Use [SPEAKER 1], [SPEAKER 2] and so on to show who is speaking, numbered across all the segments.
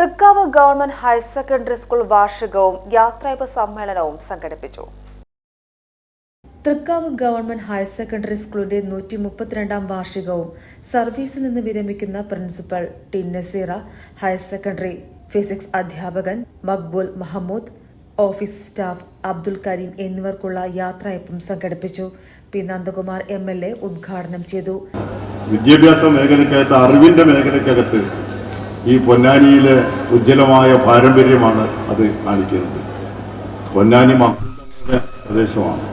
[SPEAKER 1] Thrikkavu government higher secondary school വാർഷികവും യാത്രയപ്പ് സമ്മേളനവും സംഘടിപ്പിച്ചു. തൃക്കാവ് ഗവൺമെന്റ് ഹയർ സെക്കൻഡറി സ്കൂളിന്റെ നൂറ്റി മുപ്പത്തിരണ്ടാം വാർഷികവും സർവീസിൽ നിന്ന് വിരമിക്കുന്ന principal T Naseera higher secondary physics അധ്യാപകൻ മക്ബൂൽ മഹമ്മൂദ് ഓഫീസ് സ്റ്റാഫ് അബ്ദുൽ കരീം എന്നിവർക്കുള്ള യാത്രയപ്പും സംഘടിപ്പിച്ചു. P Nandakumar M L A ഉദ്ഘാടനം ചെയ്തു.
[SPEAKER 2] വിദ്യാഭ്യാസ മേഖലക്കകത്ത് അറിവിന്റെ മേഖലയ്ക്കകത്ത് ഈ പൊന്നാനിയിലെ ഉജ്ജ്വലമായ പാരമ്പര്യമാണ് അത് കാണിക്കുന്നത്. പൊന്നാനി മക്കളുടെ പ്രദേശമാണ്.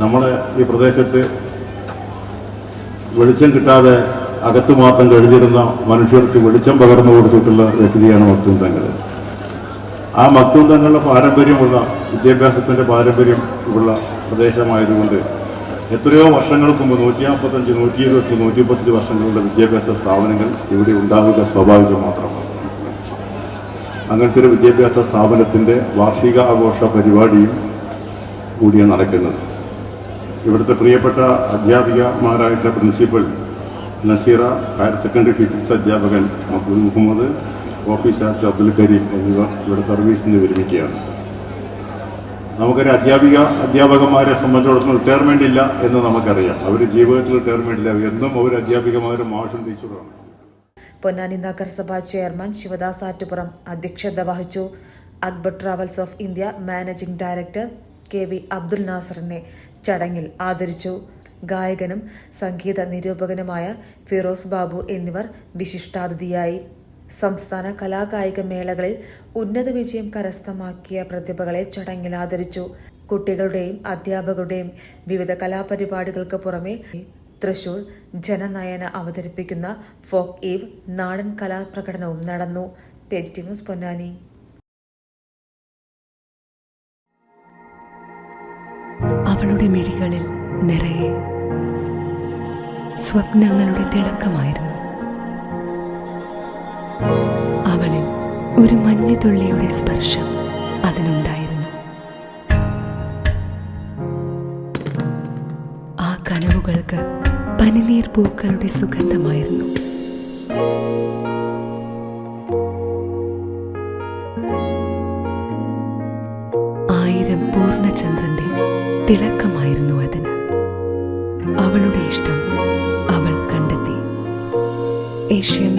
[SPEAKER 2] നമ്മളെ ഈ പ്രദേശത്ത് വെളിച്ചം കിട്ടാതെ അകത്ത് മാത്രം കഴിഞ്ഞിരുന്ന മനുഷ്യർക്ക് വെളിച്ചം പകർന്നു കൊടുത്തിട്ടുള്ള വ്യക്തിയാണ് മക്തും തങ്ങൾ. ആ മക്തും തങ്ങളുടെ പാരമ്പര്യമുള്ള വിദ്യാഭ്യാസത്തിന്റെ പാരമ്പര്യം ഉള്ള പ്രദേശമായതുകൊണ്ട് എത്രയോ വർഷങ്ങൾക്ക് മുമ്പ് നൂറ്റി നാൽപ്പത്തഞ്ച് നൂറ്റി ഇരുപത്തി നൂറ്റി മുപ്പത്തഞ്ച് വർഷങ്ങളുടെ വിദ്യാഭ്യാസ സ്ഥാപനങ്ങൾ ഇവിടെ ഉണ്ടാവുക സ്വാഭാവികം മാത്രമാണ്. അങ്ങനത്തെ ഒരു വിദ്യാഭ്യാസ സ്ഥാപനത്തിന്റെ വാർഷിക ആഘോഷ പരിപാടിയും കൂടിയാണ് നടക്കുന്നത്. ഇവിടുത്തെ പ്രിയപ്പെട്ട അധ്യാപികമാരായിട്ടുള്ള principal Naseera higher secondary physics അധ്യാപകൻ അബ്ദുൽ മുഹമ്മദ് ഓഫീസ് ആക്ട് അബ്ദുൽ കരീം എന്നിവർ ഇവിടെ സർവീസിൽ നിന്ന് വിരമിക്കുകയാണ്. നമുക്കൊരു അധ്യാപിക അധ്യാപകന്മാരെ സംബന്ധിച്ചിടത്തോളം റിട്ടയർമെന്റ് ഇല്ല എന്ന് നമുക്കറിയാം. അവർ ജീവിതത്തിൽ റിട്ടയർമെന്റ് ഇല്ല. എന്നും അവർ അധ്യാപികമാരും മാഷും ടീച്ചറുമാണ്
[SPEAKER 1] പൊന്നാനി നഗരസഭാ ചെയർമാൻ ശിവദാസ് ആറ്റുപുറം അധ്യക്ഷത വഹിച്ചു. Akbar travels of India managing director K V Abdul നാസറിനെ ചടങ്ങിൽ ആദരിച്ചു. ഗായകനും സംഗീത നിരൂപകനുമായ ഫിറോസ് ബാബു എന്നിവർ വിശിഷ്ടാതിഥിയായി. സംസ്ഥാന കലാകായിക മേളകളിൽ ഉന്നത വിജയം കരസ്ഥമാക്കിയ പ്രതിഭകളെ ചടങ്ങിൽ ആദരിച്ചു. കുട്ടികളുടെയും അധ്യാപകരുടെയും വിവിധ കലാപരിപാടികൾക്ക് പുറമെ തൃശൂർ ജനനയന അവതരിപ്പിക്കുന്ന ഫോക്ക് ഈവ് നാടൻ കലാപ്രകടനവും നടന്നു. Page news Ponnani.
[SPEAKER 3] അവളുടെ മിഴികളിൽ നിറയെ സ്വപ്നങ്ങളുടെ തിളക്കമായിരുന്നു. അവളിൽ ഒരു മഞ്ഞുതുള്ളിയുടെ സ്പർശം അതിനുണ്ടായിരുന്നു. ആ കനവുകൾക്ക് പനിനീർ പൂക്കളുടെ സുഗന്ധമായിരുന്നു. ആയിരം പൂർണചന്ദ്രന്റെ തിളക്കമായിരുന്നു അതിന്. അവളുടെ ഇഷ്ടം അവൾ കണ്ടെത്തി. Asian